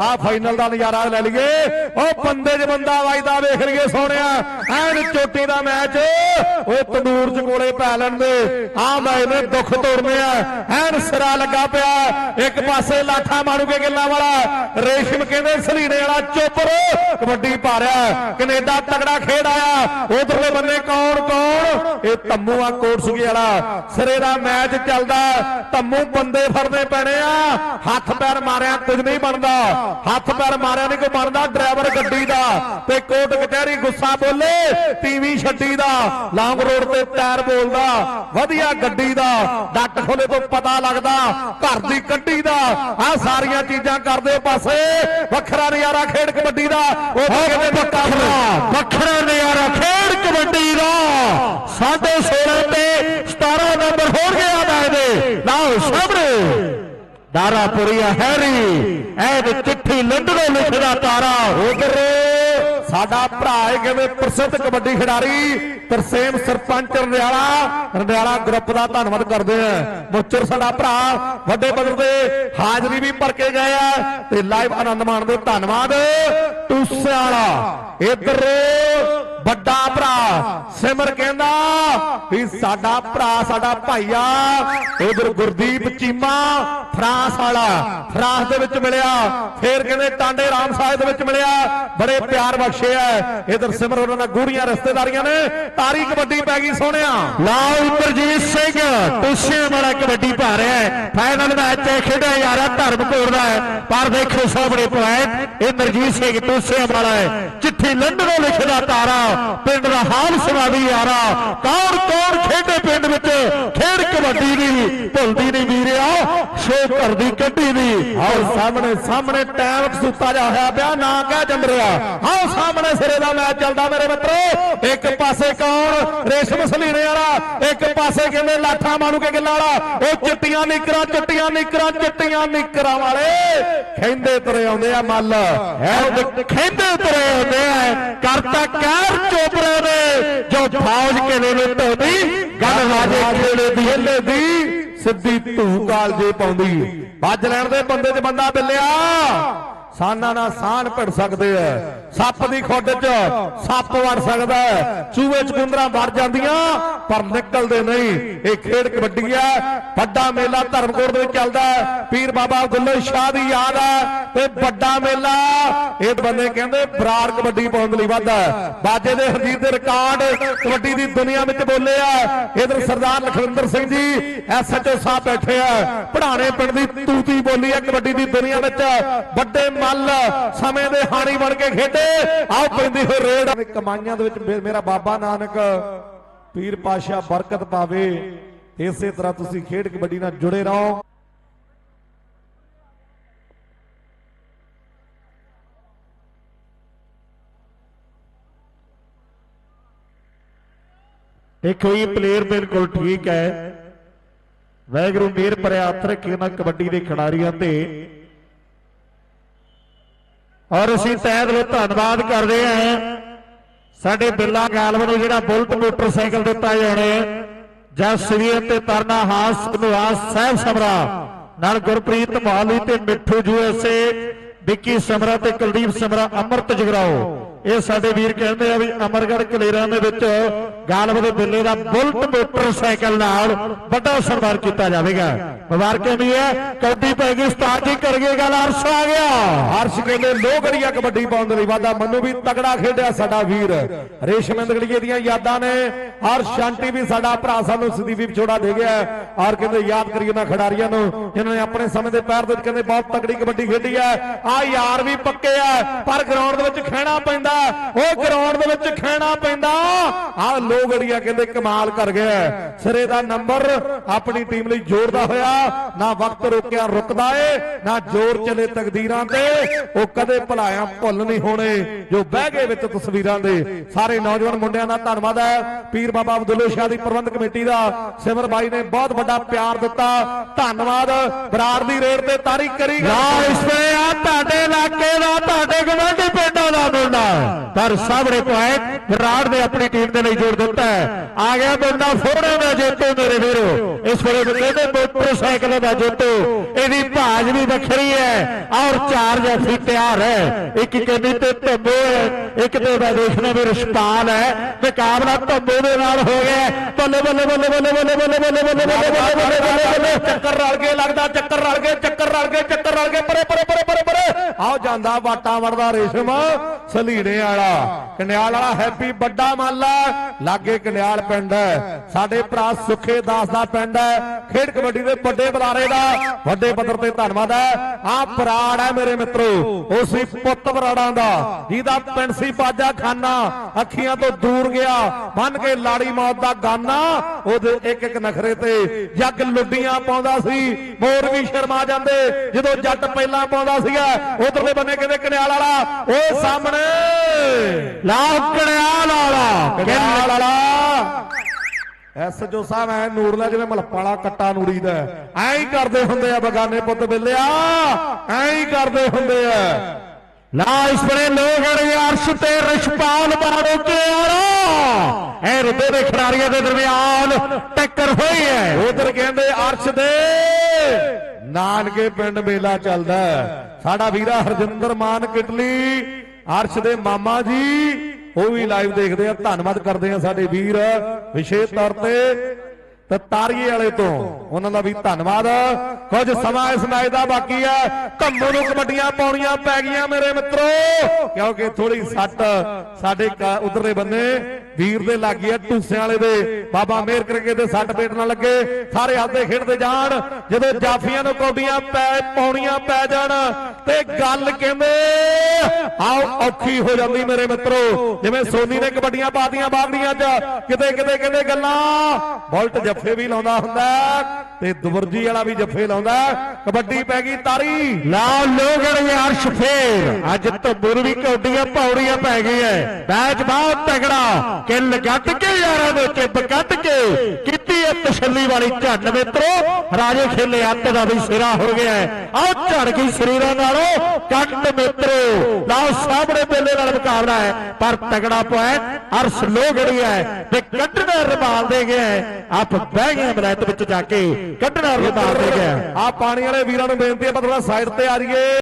ਆ ਫਾਈਨਲ ਦਾ ਨਜ਼ਾਰਾ ਲੈ ਲਈਏ। ਉਹ ਬੰਦੇ 'ਚ ਬੰਦਾ ਵੱਜਦਾ ਵੇਖ ਲਈਏ ਸੋਹਣਿਆ। ਐਨ ਚੋਟੀ ਦਾ ਮੈਚ। ਓਏ ਤੰਦੂਰ 'ਚ ਕੋਲੇ ਪੈ ਲੈਣ ਦੇ। ਆ ਮੈਚ ਨੇ ਦੁੱਖ ਤੋੜਨੇ ਆ। ਐਨ ਸਿਰਾ ਲੱਗਾ ਪਿਆ। ਇੱਕ ਪਾਸੇ ਲਾਠਾ ਮਾਰੂਗੇ ਗੱਲਾਂ ਵਾਲਾ। ਰੇਸ਼ਮ ਕਹਿੰਦੇ ਸਲੀਣੇ ਵਾਲਾ ਚੋਪਰ ਕਬੱਡੀ ਪਾ ਰਿਹਾ ਕੈਨੇਡਾ ਤਗੜਾ ਖੇਡ ਆਇਆ। ਉਧਰਲੇ ਬੰਨੇ ਕੌਣ ਕੌਣ ਇਹ ਤੰਮੂ ਆ ਕੋਟਸੁਗੀ ਵਾਲਾ। ਸਿਰੇ ਦਾ ਮੈਚ ਚੱਲਦਾ ਧੰਮੂ ਬੰਦੇ ਫੜਨੇ ਪੈਣੇ ਆ। ਹੱਥ ਪੈਰ ਮਾਰਿਆ ਕੁਝ ਨਹੀਂ ਬਣਦਾ। ਹੱਥ ਪੈਰ ਮਾਰਿਆ ਨਹੀਂ ਕੋਈ ਬਣਦਾ, ਡਰਾਈਵਰ ਗੱਡੀ ਦਾ। ਤੇ ਕੋਟ ਕਚਹਿਰੀ ਗੁੱਸਾ ਬੋਲੇ, ਟੀਵੀ ਛੱਡੀ ਦਾ, ਲੌਂਗ ਰੋਡ ਤੇ ਟਾਇਰ ਬੋਲਦਾ, ਵਧੀਆ ਗੱਡੀ ਦਾ। ਡੱਟ ਖੋਲੇ ਤੋਂ ਪਤਾ ਲੱਗਦਾ, ਘਰ ਦੀ ਕੱਢੀ ਦਾ। ਆ ਸਾਰੀਆਂ ਚੀਜ਼ਾਂ ਕਰਦੇ ਪਾਸੇ, ਵੱਖਰਾ ਨਜ਼ਾਰਾ ਖੇਡ ਕਬੱਡੀ ਦਾ। ਉਹ ਕਹਿੰਦੇ ਵੱਖਰਾ ਵੱਖਰਾ ਨਜ਼ਾਰਾ, ਖੇਡ ਕਬੱਡੀ ਦਾ। ਸਾਡੇ 16 ਤੇ 17 ਨੰਬਰ ਹੋ ਗਿਆ ਦਾ। ਲਓ ਸਾਹਮਣੇ ਦਾਰਾਪੁਰੀਆ ਹੈਰੀ ਐ ਚਿੱਠੀ ਲੰਡਨੋਂ ਲਿਖਦਾ ਤਾਰਾ ਉਧਰ ਸਾਡਾ ਭਰਾ ਹੈ ਕਹਿੰਦੇ ਪ੍ਰਸਿੱਧ ਕਬੱਡੀ ਖਿਡਾਰੀ, ਤਰਸੇਮ ਸਰਪੰਚ ਰੰਡਿਆਲਾ। ਰੰਡਿਆਲਾ ਗਰੁੱਪ ਦਾ ਧੰਨਵਾਦ ਕਰਦੇ ਆ। ਮੁੱਚਰ ਸਾਡਾ ਭਰਾ, ਵੱਡੇ ਪੱਧਰ ਤੇ ਹਾਜ਼ਰੀ ਵੀ ਭਰ ਕੇ ਗਏ ਆ ਤੇ ਲਾਈਵ ਆਨੰਦ ਮਾਣਦੇ ਧੰਨਵਾਦ। ਟੂਸੇ ਵਾਲਾ, ਇਧਰ ਵੱਡਾ ਭਰਾ। ਸਿਮਰ ਕਹਿੰਦਾ ਵੀ ਸਾਡਾ ਭਰਾ ਸਾਡਾ ਭਾਈਆ ਉਧਰ ਗੁਰਦੀਪ ਚੀਮਾ, ਫਰਾਂਸ ਵਾਲਾ। ਫਰਾਂਸ ਦੇ ਵਿੱਚ ਮਿਲਿਆ। ਫੇਰ ਕਹਿੰਦੇ ਟਾਂਡੇ ਰਾਮ ਸਾਹਿਬ ਦੇ ਵਿੱਚ ਮਿਲਿਆ। ਬੜੇ ਪਿਆਰ ਬਖਸ਼ੇ ਆ ਇਧਰ ਸਿਮਰ ਉਹਨਾਂ ਨਾਲ ਗੂੜੀਆਂ ਰਿਸ਼ਤੇਦਾਰੀਆਂ ਨੇ। ਤਾਰੀ ਕਬੱਡੀ ਪੈ ਗਈ ਸੋਹਣਿਆ। ਲਾਓ ਇੰਦਰਜੀਤ ਸਿੰਘ ਟੁੱਸੇ ਵਾਲਾ ਕਬੱਡੀ ਪਾ ਰਿਹਾ ਹੈ ਫਾਈਨਲ ਮੈਚ ਹੈ ਖੇਡਿਆ ਜਾ ਰਿਹਾ ਦਾ ਹੈ ਪਰ ਦੇਖੋ ਸਾਹਮਣੇ ਪੁਆਇੰਟ ਇੰਦਰਜੀਤ ਸਿੰਘ ਟੁੱਸੇ ਵਾਲਾ ਹੈ ਚਿੱਠੀ ਲੰਡਨੋਂ ਲਿਖਦਾ ਤਾਰਾ। ਪਿੰਡ ਦਾ ਹਾਲ ਸੁਣਾਦੀ ਯਾਰਾ। ਕੌਣ ਕੌਣ ਖੇਡੇ ਪਿੰਡ ਵਿੱਚ? ਖੇਡ ਕਬੱਡੀ ਦੀ, ਭੁੱਲਦੀ ਨਹੀਂ ਵੀਰਿਆ ਸ਼ੋ ਘਰ ਦੀ ਕੱਢੀ ਦੀ। ਆਓ ਸਾਹਮਣੇ ਸਾਹਮਣੇ ਟਾਈਮ ਸੁੱਤਾ ਜਾ ਹੋਇਆ ਪਿਆ, ਨਾ ਕਹਿ ਜੰਮਰਿਆ। ਆਓ ਸਾਹਮਣੇ ਸਿਰੇ ਦਾ ਮੈਚ ਚੱਲਦਾ ਮੇਰੇ ਮਿੱਤਰੋ। ਇੱਕ ਪਾਸੇ ਕੌਣ? ਰੇਸ਼ਮ ਸਲੀਣੇ ਵਾਲਾ। ਇੱਕ ਪਾਸੇ ਕਹਿੰਦੇ ਲਾਠਾ ਮਾਰੂ ਕੇ ਗਿੱਲਾ ਵਾਲਾ? ਉਹ ਚਿੱਟੀਆਂ ਨਿਕਰਾਂ ਚਿੱਟੀਆਂ ਨਿਕਰਾਂ ਚਿੱਟੀਆਂ ਨਿਕਰਾਂ ਵਾਲੇ। ਖੈਂਦੇ ਤੁਰੇ ਆਉਂਦੇ ਆ ਮੱਲ। ਹੈ ਖੇਡੇ ਤੁਰੇ ਹੁੰਦੇ ਆ। ਕਰਤਾ ਕਹਿਰ ਚੋਪਰੇ ਨੇ ਜੋ ਫੌਜ ਕਿਵੇਂ ਨੇ ਧੋਦੀ ਗੱਲ ਰਾਜੇ ਖੇੜੇ ਦੀ ਖੇਲੇ ਦੀ। ਸਿੱਧੀ ਧੂ ਕਾਲਜੇ ਪਾਉਂਦੀ। ਵੱਜ ਲੈਣ ਦੇ ਬੰਦੇ 'ਚ ਬੰਦਾ ਬਿੱਲਿਆ। ਸਾਨਾ ਨਾਲ ਸਾਨ ਭਿੜ ਸਕਦੇ ਐ ਸੱਪ ਦੀ ਖੁੱਡ 'ਚ ਸੱਪ ਵੜ ਸਕਦਾ ਚੂਹੇ ਚਕੁੰਦਰਾ ਵੜ ਜਾਂਦੀਆਂ, ਪਰ ਨਿਕਲਦੇ ਨਹੀਂ। ਇਹ ਖੇਡ ਕਬੱਡੀ ਹੈ। ਵੱਡਾ ਮੇਲਾ ਧਰਮਕੋਟ ਦੇ ਵਿੱਚ ਚੱਲਦਾ ਪੀਰ ਬਾਬਾ ਗੁੱਲੇ ਸ਼ਾਹ ਦੀ ਯਾਦ ਹੈ। ਤੇ ਵੱਡਾ ਮੇਲਾ। ਇਹ ਬੰਦੇ ਕਹਿੰਦੇ ਬਰਾੜ ਕਬੱਡੀ ਪਾਉਣ ਲਈ ਵਾਧਾ ਹੈ। ਬਾਜੇ ਦੇ ਹਰਜੀਤ ਦੇ ਰਿਕਾਰਡ ਕਬੱਡੀ ਦੀ ਦੁਨੀਆ ਵਿੱਚ ਬੋਲੇ ਆ। ਇਧਰ ਸਰਦਾਰ ਲਖਵਿੰਦਰ ਸਿੰਘ ਜੀ ਐਸਐਚਓ ਸਾਹਿਬ ਬੈਠੇ ਆ। ਪੜਾਣੇ ਪਿੰਡ ਦੀ ਤੂਤੀ ਬੋਲੀ ਹੈ ਕਬੱਡੀ ਦੀ ਦੁਨੀਆ ਵਿੱਚ। ਵੱਡੇ ਮੱਲ ਸਮੇਂ ਦੇ ਹਾਣੀ ਬਣ ਕੇ ਖੇਡੇ। ਆਓ ਪੈਂਦੀ ਹੋਈ ਰੇਡ। ਕਮਾਈਆਂ ਦੇ ਵਿੱਚ ਮੇਰਾ ਬਾਬਾ ਨਾਨਕ, ਪੀਰ ਪਾਸ਼ਾ ਬਰਕਤ ਪਾਵੇ। ਇਸੇ ਤਰ੍ਹਾਂ ਤੁਸੀਂ ਖੇਡ ਕਬੱਡੀ ਨਾਲ ਜੁੜੇ ਰਹੋ। ਦੇਖੋ ਇਹ ਪਲੇਅਰ ਬਿਲਕੁਲ ਠੀਕ ਹੈ। ਵੈਗਰੂ ਮੇਰ ਭਰਿਆ ਹੱਥ ਰੱਖੇ ਨਾ ਕਬੱਡੀ ਦੇ ਖਿਡਾਰੀਆਂ ਤੇ ਔਰ ਅਸੀਂ ਤਹਿ ਦਿਲੋਂ ਧੰਨਵਾਦ ਕਰਦੇ ਹਾਂ ਸਾਡੇ ਬਿੱਲਾ ਗਾਲਵ ਨੂੰ ਜਿਹੜਾ ਬੁਲਟ ਮੋਟਰਸਾਈਕਲ ਦਿੱਤਾ ਜਾਣਾ ਹੈ ਜਸਵੀਰ ਤੇ ਤਰਨਾ ਹਾਸ ਨਿਵਾਸ ਸਾਹਿਬ ਸਮਰਾ, ਨਾਲ ਗੁਰਪ੍ਰੀਤ ਮਹਾਲੀ ਤੇ ਮਿੱਠੂ ਯੂਐਸਏ ਵਿੱਕੀ ਸਮਰਾ ਤੇ ਕੁਲਦੀਪ ਸਮਰਾ, ਅਮਰਤ ਜਗਰਾਓ। ਇਹ ਸਾਡੇ ਵੀਰ ਕਹਿੰਦੇ ਆ ਵੀ ਅਮਰਗੜ੍ਹ ਕਲੇਰਾਂ ਦੇ ਵਿੱਚ ਗਾਲਬ ਦੇ ਬਿੱਲੇ ਦਾ ਬੁਲਟ ਮੋਟਰਸਾਈਕਲ ਨਾਲ ਵੱਡਾ ਸਨਮਾਨ ਕੀਤਾ ਜਾਵੇਗਾ। ਮੁਬਾਰਕਾਂ ਵੀ ਹੈ ਕਬੱਡੀ ਪੈ ਗਈ, ਉਸਤਾਦ ਜੀ ਕਰ ਗਏ ਗੱਲ ਅਰਸ਼ ਆ ਗਿਆ। ਹਰਸ਼ ਕਹਿੰਦੇ ਲੋਹਗੜੀਆ ਕਬੱਡੀ ਪਾਉਣ ਦੇ ਲਈ ਵਾਦਾ ਮੰਨੂ ਵੀ ਤਗੜਾ ਖੇਡਿਆ ਸਾਡਾ ਵੀਰ। ਰੇਸ਼ਮ ਇੰਦਗੜੀਏ ਦੀਆਂ ਯਾਦਾਂ ਨੇ। ਔਰ ਸ਼ਾਂਤੀ ਵੀ ਸਾਡਾ ਭਰਾ ਸਾਨੂੰ ਸਦੀਪ ਵਿਛੋੜਾ ਦੇ ਗਿਆ ਔਰ ਕਹਿੰਦੇ, ਯਾਦ ਕਰੀਏ ਉਹਨਾਂ ਖਿਡਾਰੀਆਂ ਨੂੰ। ਜਿਨ੍ਹਾਂ ਨੇ ਆਪਣੇ ਸਮੇਂ ਦੇ ਪੈਰ ਦੇ ਵਿੱਚ ਕਹਿੰਦੇ, ਬਹੁਤ ਤਕੜੀ ਕਬੱਡੀ ਖੇਡੀ ਹੈ। ਆ ਯਾਰ ਵੀ ਪੱਕੇ ਆ, ਪਰ ਗਰਾਊਂਡ ਦੇ ਵਿੱਚ ਖਹਿਣਾ ਪੈਂਦਾ। ਉਹ ਗਰਾਊਂਡ ਦੇ ਵਿੱਚ ਖਹਿਣਾ ਪੈਂਦਾ। ਆ ਲੋਹਗੜੀਆ ਕਹਿੰਦੇ, ਕਮਾਲ ਕਰ ਗਿਆ ਸਿਰੇ ਦਾ ਨੰਬਰ ਆਪਣੀ ਟੀਮ ਲਈ ਜੋੜਦਾ ਹੋਇਆ। ਨਾ ਵਕਤ ਰੋਕਿਆ, ਰੁਕਦਾ ਏ, ਨਾ ਜ਼ੋਰ ਚਲੇ ਤਕਦੀਰਾਂ ਤੇ। ਉਹ ਕਦੇ ਭੁਲਾਇਆ ਭੁੱਲ ਨਹੀਂ ਹੋਣੇ, ਜੋ ਬਹਿ ਗਏ ਵਿੱਚ ਤਸਵੀਰਾਂ ਦੇ। ਸਾਰੇ ਨੌਜਵਾਨ ਮੁੰਡਿਆਂ ਦਾ ਧੰਨਵਾਦ ਹੈ। ਪੀਰ ਬਾਬਾ ਅਬਦੁੱਲੇ ਸ਼ਾਹ ਦੀ ਪ੍ਰਬੰਧਕ ਕਮੇਟੀ ਦਾ ਸਿਮਰ ਬਾਈ ਨੇ ਬਹੁਤ ਵੱਡਾ ਪਿਆਰ ਦਿੱਤਾ। ਧੰਨਵਾਦ। ਬਰਾੜ ਦੀ ਰੇਡ ਤੇ ਤਾਰੀਖ ਕਰੀ ਨਾ ਇਸ ਵੇ ਆ ਤੁਹਾਡੇ ਇਲਾਕੇ ਦਾ, ਤੁਹਾਡੇ ਗਵਾਂਢੀ ਪਿੰਡਾਂ ਦਾ ਮੁੰਡਾ। ਪਰ ਸਾਹਮਣੇ ਪੁਆਇੰਟ ਵਿਰਾਟ ਨੇ ਆਪਣੀ ਟੀਮ ਦੇ ਲਈ ਜੋੜ ਦਿੱਤਾ ਹੈ। ਆ ਗਿਆ ਬੰਦਾ ਫੋੜੇ ਦਾ ਜੇਤੂ ਮੇਰੇ ਵੀਰੋ। ਇਸ ਵੇਲੇ ਵੀ ਕਹਿੰਦੇ ਮੋਟਰਸਾਈਕਲ ਦਾ ਜੇਤੂ। ਇਹਦੀ ਭਾਜ ਵੀ ਵੱਖਰੀ ਹੈ ਔਰ ਚਾਰ ਜੈਸੀ ਤਿਆਰ ਹੈ। ਇੱਕ ਕਹਿੰਦੀ ਤੇ ਧੰਬੋ ਹੈ, ਇੱਕ ਤੇ ਮੈਂ ਦੇਖਣਾ ਵੀ ਰਸ਼ਪਾਲ ਹੈ। ਮੁਕਾਬਲਾ ਧੰਬੋ ਦੇ ਨਾਲ ਹੋ ਗਿਆ ਬੱਲੇ ਬੱਲੇ ਬੱਲੇ ਬੱਲੇ ਬੱਲੇ ਬੱਲੇ ਬੱਲੇ ਬੱਲੇ ਬੱਲੇ ਬੱਲੇ ਬੱਲੇ ਬੱਲੇ ਚੱਕਰ ਰਲ ਗਏ ਲੱਗਦਾ ਚੱਕਰ ਰਲ ਗਏ ਚੱਕਰ ਰਲ ਗਏ ਚੱਕਰ ਰਲ ਗਏ ਪਰੇ ਪਰੇ ਪਰੇ ਪਰੇ ਪਰੇ ਆਓ ਜਾਂਦਾ ਵਾਟਾਂ ਵੜਦਾ ਰੇਸ਼ਮ ਸਲੀੜੇ ਵਾਲਾ ਕਨਿਆਲ ਵਾਲਾ ਹੈਪੀ ਵੱਡਾ ਮਾਲਾ ਲਾਗੇ ਕਨਿਆਲ ਪਿੰਡ ਹੈ ਸਾਡੇ ਭਰਾ ਸੁਖੇ ਦਾਸ ਦਾ ਪਿੰਡ ਹੈ ਖੇਡ ਕਬੱਡੀ ਦੇ ਵੱਡੇ ਬੁਲਾਰੇ ਦਾ ਵੱਡੇ ਪੱਧਰ ਤੇ ਧੰਨਵਾਦ ਹੈ ਆ ਬਰਾੜ ਹੈ ਮੇਰੇ ਮਿੱਤਰੋ ਉਸੇ ਪੁੱਤ ਬਰਾੜਾਂ ਦਾ ਜਿਹਦਾ ਪਿੰਡ ਸੀ ਬਾਜਾ ਖਾਨਾ ਅੱਖੀਆਂ ਤੋਂ ਦੂਰ ਗਿਆ ਮੰਨ ਕੇ ਲਾੜੀ ਮੌਤ ਦਾ ਗਾਨਾ ਉਹਦੇ ਇੱਕ ਇੱਕ ਨਖਰੇ ਤੇ ਜੱਗ ਲੁੱਡੀਆਂ ਪਾਉਂਦਾ ਸੀ। ਮੋਰ ਵੀ ਸ਼ਰਮਾ ਜਾਂਦੇ ਜਦੋਂ ਜੱਟ ਪਹਿਲਾਂ ਪਾਉਂਦਾ ਸੀਗਾ ਉਧਰਲੇ ਬੰਨੇ ਕਹਿੰਦੇ ਕਨਿਆਲ ਵਾਲਾ ਉਹ ਸਾਹਮਣੇ ਲਾਓ ਕੜਿਆਲ ਵਾਲਾ ਕਨਿਆਲ ਵਾਲਾ। ਐਸਜੋ ਸਾਹਿਬ ਐ ਨੂਰ ਲੈ ਜਿਵੇਂ ਮਲੱਪਾ ਵਾਲਾ ਕੱਟਾ ਨੂੜੀਦਾ ਐਂ ਹੀ ਕਰਦੇ ਹੁੰਦੇ ਆ ਬਗਾਨੇ ਪੁੱਤ ਬਿੱਲਿਆ ਐਂ ਹੀ ਕਰਦੇ ਹੁੰਦੇ ਆ। ਲਾ ਇਸ ਵੇਲੇ ਲੋਹਗੜ ਅਰਸ਼ ਤੇ ਰਿਸ਼ਪਾਲ ਬਾੜੋ ਕੇ ਆਰਾ ਇਹ ਰੁੱਦੇ ਦੇ ਖਿਡਾਰੀਆਂ ਦੇ ਦਰਮਿਆਨ ਟੱਕਰ ਹੋਈ ਹੈ। ਉਧਰ ਕਹਿੰਦੇ ਅਰਸ਼ ਦੇ ਨਾਨਕੇ ਪਿੰਡ ਮੇਲਾ ਚੱਲਦਾ ਸਾਡਾ ਵੀਰਾ ਹਰਜਿੰਦਰ ਮਾਨ, ਕਿਟਲੀ, ਅਰਸ਼ ਦੇ ਮਾਮਾ ਜੀ, ਉਹ ਵੀ ਲਾਈਵ ਦੇਖਦੇ ਆ। ਧੰਨਵਾਦ ਕਰਦੇ ਆ ਸਾਡੇ ਵੀਰ, ਵਿਸ਼ੇਸ਼ ਤੌਰ ਤੇ ਤੇ ਤਾਰੀਏ ਵਾਲੇ ਤੋਂ। ਉਹਨਾਂ ਦਾ ਵੀ ਧੰਨਵਾਦ। ਕੁਝ ਸਮਾਂ ਇਸ ਮੈਚ ਦਾ ਬਾਕੀ ਹੈ। ਕੰਮੋ ਨੂੰ ਕਬੱਡੀਆਂ ਪਾਉਣੀਆਂ ਪੈ ਗਈਆਂ ਮੇਰੇ ਮਿੱਤਰੋ। ਕਿਉਂਕਿ ਥੋੜੀ ਸੱਟ ਸਾਡੇ ਕ- ਉਧਰਲੇ ਬੰਨੇ ਵੀਰ ਦੇ ਲੱਗੀ ਆ ਟੂਸਿਆਂ ਵਾਲੇ ਦੇ। ਬਾਬਾ ਮੇਰ ਕਰਕੇ ਤੇ ਸੱਟ ਪੇਟ ਨਾ ਲੱਗੇ। ਸਾਰੇ ਆਪਦੇ ਖੇਡਦੇ ਜਾਣ। ਜਦੋਂ ਜਾਫੀਆਂ ਨੂੰ ਕੌਡੀਆਂ ਪੈ ਪਾਉਣੀਆਂ ਪੈ ਜਾਣ ਤੇ ਗੱਲ ਕਹਿੰਦੇ ਆਓ, ਔਖੀ ਹੋ ਜਾਂਦੀ ਮੇਰੇ ਮਿੱਤਰੋ। ਜਿਵੇਂ ਸੋਨੀ ਨੇ ਕਬੱਡੀਆਂ ਪਾਤੀਆਂ ਬਾਗੜੀਆਂ 'ਚ। ਕਿਤੇ ਕਿਤੇ ਕਹਿੰਦੇ ਗੱਲਾਂ। ਬੁਲਟ ਜੱਫੇ ਵੀ ਲਾਉਂਦਾ ਹੁੰਦਾ ਤੇ ਦੁਵਰਜੀ ਵਾਲਾ ਵੀ ਜੱਫੇ ਲਾਉਂਦਾ ਕਬੱਡੀ ਪੈ ਗਈ ਤਾਰੀ। ਲਾਓ ਲੋਹਗੜ ਅਰਸ਼ ਫੇਰ। ਅੱਜ ਧੰਬੂਰ ਵੀ ਕੌਡੀਆਂ ਪੌੜੀਆਂ ਪੈ ਗਈਆਂ। ਹੈ ਮੈਚ ਬਹੁਤ ਤਗੜਾ ਕਿੱਲ ਗੱਟ ਕੇ ਯਾਰਾਂ ਦੇ ਚਿੱਬ ਕੱਟ ਕੇ ਕੀਤੀ ਇਹ ਤਸੱਲੀ ਵਾਲੀ ਝੰਡ ਮਿੱਤਰੋ ਰਾਜੇ ਖੇਲੇ ਅੱਤ ਦਾ ਵੀ ਸਿਰਾ ਹੋ ਗਿਆ ਆਹ ਝੜ ਗਈ ਸਰੀਰਾਂ ਨਾਲੋਂ। ਕੱਟ ਮਿੱਤਰੋ, ਲਾਓ ਸਾਹਮਣੇ ਬੇਲੇ ਨਾਲ ਮੁਕਾਬਲਾ ਹੈ। ਪਰ ਤਗੜਾ ਪੁਆਇੰਟ ਅਰਸ਼ ਲੋਹਗੜੀ ਹੈ। ਤੇ ਕੱਢਣਾ ਰਮਾਲ ਦੇ ਗਿਆ ਆਪ ਬਹਿ ਗਏ ਮਰੈਤ ਵਿੱਚ ਜਾ ਕੇ। ਕੱਢਣਾ ਰਮਾਲ ਦੇ ਗਿਆ ਆ ਪਾਣੀ ਵਾਲੇ ਵੀਰਾਂ ਨੂੰ ਬੇਨਤੀ ਹੈ ਪਤਲਾ ਸਾਈਡ ਤੇ ਆ ਜਾਈਏ।